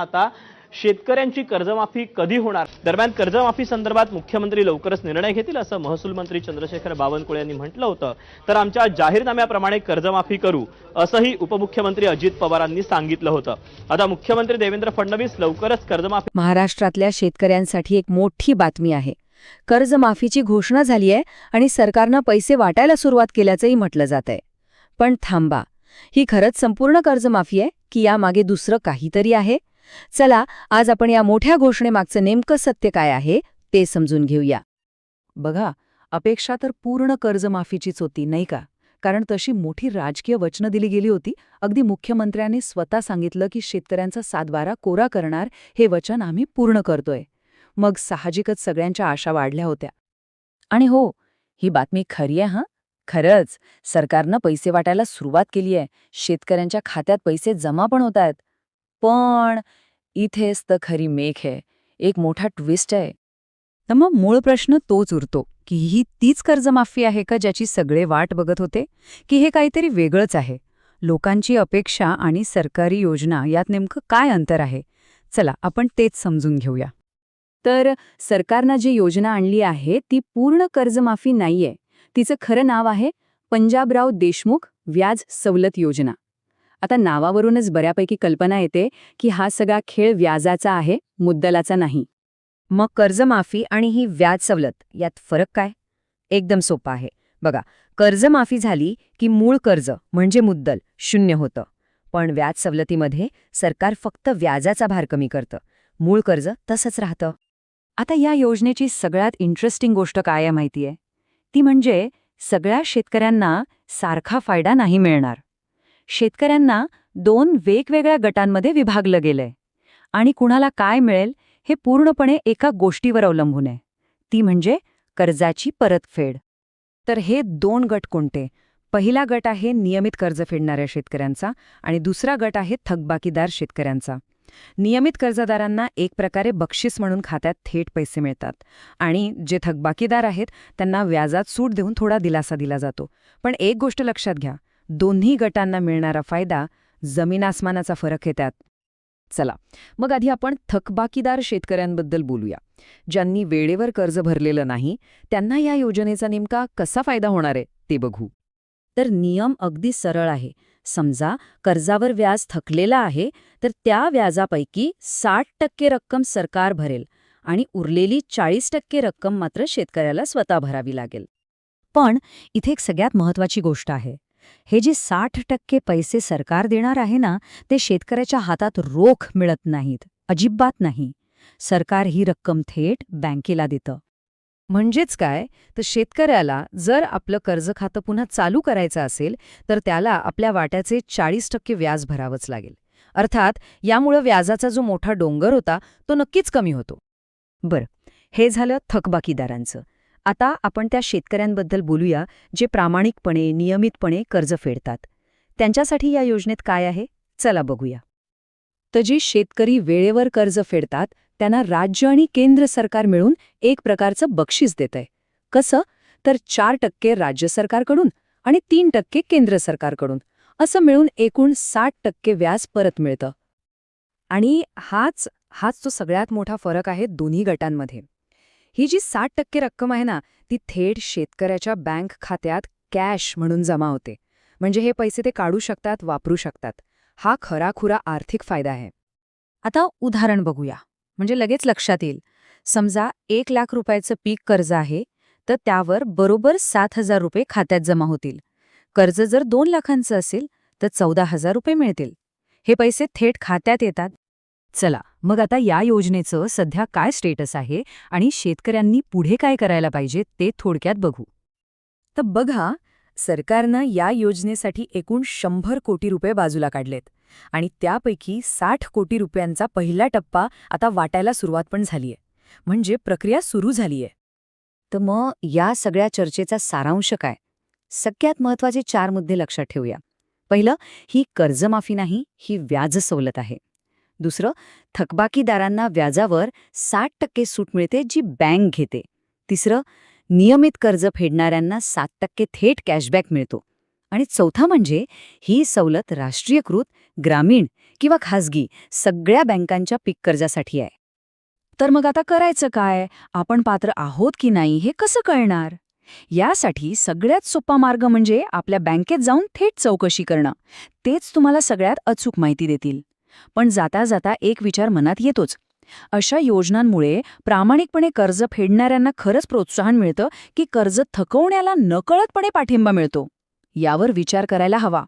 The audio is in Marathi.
आता शेतकऱ्यांची कर्जमाफी कधी होणार? दरम्यान कर्जमाफी संदर्भात मुख्यमंत्री लवकरच निर्णय घेतील असं महसूल मंत्री चंद्रशेखर बावनकुळे यांनी म्हटलं होतं. तर आमच्या जाहीरनाम्याप्रमाणे कर्जमाफी करू असंही उपमुख्यमंत्री अजित पवारांनी सांगितलं होतं. आता मुख्यमंत्री देवेंद्र फडणवीस लवकरच कर्जमाफी महाराष्ट्रातल्या शेतकऱ्यांसाठी एक मोठी बातमी आहे. कर्जमाफीची घोषणा झाली आहे आणि सरकारनं पैसे वाटायला सुरुवात केल्याचंही म्हटलं जात आहे. पण थांबा ही खरंच संपूर्ण कर्जमाफी आहे की यामागे दुसरं काहीतरी आहे? चला आज आपण या मोठ्या घोषणेमागचं नेमकं सत्य काय आहे ते समजून घेऊया. बघा अपेक्षा तर पूर्ण कर्जमाफीचीच होती नाही का? कारण तशी मोठी राजकीय वचनं दिली गेली होती अगदी मुख्यमंत्र्यांनी स्वतः सांगितलं की शेतकऱ्यांचा सातबारा कोरा करणार हे वचन आम्ही पूर्ण करतोय. मग साहजिकच सगळ्यांच्या आशा वाढल्या होत्या. आणि हो ही बातमी खरी आहे हां? खरंच सरकारनं पैसे वाटायला सुरुवात केली आहे शेतकऱ्यांच्या खात्यात पैसे जमा पण होत आहेत. पण इथेच तर खरी मेघ आहे एक मोठा ट्विस्ट आहे. तर मग मूळ प्रश्न तोच उरतो की ही तीच कर्जमाफी आहे का ज्याची सगळे वाट बघत होते? की हे काहीतरी वेगळंच आहे? लोकांची अपेक्षा आणि सरकारी योजना यात नेमकं काय अंतर आहे? चला आपण तेच समजून घेऊया. तर सरकारनं जी योजना आणली आहे ती पूर्ण कर्जमाफी नाहीये. तिचं खरं नाव आहे पंजाबराव देशमुख व्याज सवलत योजना. आता नावावरूनच बऱ्यापैकी कल्पना येते की हा सगळा खेळ व्याजाचा आहे मुद्दलाचा नाही. मग कर्जमाफी आणि ही व्याज सवलत यात फरक काय? एकदम सोपा आहे. बघा कर्जमाफी झाली की मूळ कर्ज म्हणजे मुद्दल शून्य होतं. पण व्याज सवलतीमध्ये सरकार फक्त व्याजाचा भार कमी करतं. मूळ कर्ज तसंच राहतं. आता या योजनेची सगळ्यात इंटरेस्टिंग गोष्ट काय आहे माहितीये? ती म्हणजे सगळ्या शेतकऱ्यांना सारखा फायदा नाही मिळणार. शेतकऱ्यांना दोन वेगवेगळ्या गटांमध्ये विभागलं गेलंय. आणि कुणाला काय मिळेल हे पूर्णपणे एका गोष्टीवर अवलंबून आहे. ती म्हणजे कर्जाची परतफेड. तर हे दोन गट कोणते? पहिला गट आहे नियमित कर्ज फेडणाऱ्या शेतकऱ्यांचा आणि दुसरा गट आहे थकबाकीदार शेतकऱ्यांचा. नियमित कर्जदारांना एक प्रकारे बक्षीस म्हणून खात्यात थेट पैसे मिळतात आणि जे थकबाकीदार आहेत त्यांना व्याजात सूट देऊन थोडा दिलासा दिला जातो. पण एक गोष्ट लक्षात घ्या दोन्ही गटांना मिळणारा फायदा जमीन आसमानाचा फरक आहे त्यात चला मग आधी आपण थकबाकीदार शेतकऱ्यांबद्दल बोलूया. ज्यांनी वेळेवर कर्ज भरलेलं नाही त्यांना या योजनेचा नेमका कसा फायदा होणार आहे ते बघू. तर नियम अगदी सरळ आहे. समजा कर्जावर व्याज थकलेला आहे तर त्या व्याजापैकी साठ टक्के रक्कम सरकार भरेल आणि उरलेली चाळीस टक्के रक्कम मात्र शेतकऱ्याला स्वतः भरावी लागेल. पण इथे एक सगळ्यात महत्वाची गोष्ट आहे. हे जे साठ टक्के पैसे सरकार देणार आहे ना ते शेतकऱ्याच्या हातात रोख मिळत नाहीत अजिबात नाही. सरकार ही रक्कम थेट बँकेला देतं. म्हणजेच काय? तर शेतकऱ्याला जर आपलं कर्ज खातं पुन्हा चालू करायचं असेल तर त्याला आपल्या वाट्याचे चाळीस टक्के व्याज भरावंच लागेल. अर्थात यामुळं व्याजाचा जो मोठा डोंगर होता तो नक्कीच कमी होतो. बरं हे झालं थकबाकीदारांचं. आता आपण त्या शेतकऱ्यांबद्दल बोलूया जे प्रामाणिकपणे नियमितपणे कर्ज फेडतात. त्यांच्यासाठी या योजनेत काय आहे? चला बघूया. तर जे शेतकरी वेळेवर कर्ज फेडतात त्यांना राज्य आणि केंद्र सरकार मिळून एक प्रकारचं बक्षीस देतंय. कसं? तर चार टक्के राज्य सरकारकडून आणि तीन टक्के केंद्र सरकारकडून. असं मिळून एकूण साठ टक्के व्याज परत मिळतं. आणि हाच हाच तो सगळ्यात मोठा फरक आहे दोन्ही गटांमध्ये. ही जी साठ टक्के रक्कम आहे ना ती थेट शेतकऱ्याच्या बँक खात्यात कॅश म्हणून जमा होते. म्हणजे हे पैसे ते काढू शकतात वापरू शकतात. हा खराखुरा आर्थिक फायदा आहे. आता उदाहरण बघूया. म्हणजे लगेच लक्षात येईल. समजा एक लाख रुपयाचं पीक कर्ज आहे तर त्यावर बरोबर सात हजार रुपये खात्यात जमा होतील. कर्ज जर दोन लाखांचं असेल तर चौदा हजार रुपये मिळतील. हे पैसे थेट खात्यात येतात. चला मग आता या योजनेचं सध्या काय स्टेटस आहे आणि शेतकऱ्यांनी पुढे काय करायला पाहिजे ते थोडक्यात बघू. तर बघा सरकारनं या योजनेसाठी एकूण शंभर कोटी रुपये बाजूला काढलेत आणि त्यापैकी साठ कोटी रुपयांचा पहिला टप्पा आता वाटायला सुरुवात पण झालीय. म्हणजे प्रक्रिया सुरू झालीय. तर मग या सगळ्या चर्चेचा सारांश काय? सगळ्यात महत्त्वाचे चार मुद्दे लक्षात ठेवूया. पहिलं ही कर्जमाफी नाही ही व्याज सवलत आहे. दुसरं थकबाकीदारांना व्याजावर साठ टक्के सूट मिळते जी बँक घेते. तिसरं नियमित कर्ज फेडणाऱ्यांना सात टक्के थेट कॅशबॅक मिळतो. आणि चौथा म्हणजे ही सवलत राष्ट्रीयकृत ग्रामीण किंवा खासगी सगळ्या बँकांच्या पीक कर्जासाठी आहे. तर मग आता करायचं काय? आपण पात्र आहोत की नाही हे कसं कळणार? यासाठी सगळ्यात सोपा मार्ग म्हणजे आपल्या बँकेत जाऊन थेट चौकशी करणं. तेच तुम्हाला सगळ्यात अचूक माहिती देतील. पण जाता जाता एक विचार मनात येतोच. अशा योजनांमुळे प्रामाणिकपणे कर्ज फेडणाऱ्यांना खरंच प्रोत्साहन मिळतं की कर्ज थकवण्याला नकळतपणे पाठिंबा मिळतो. यावर विचार करायला हवा.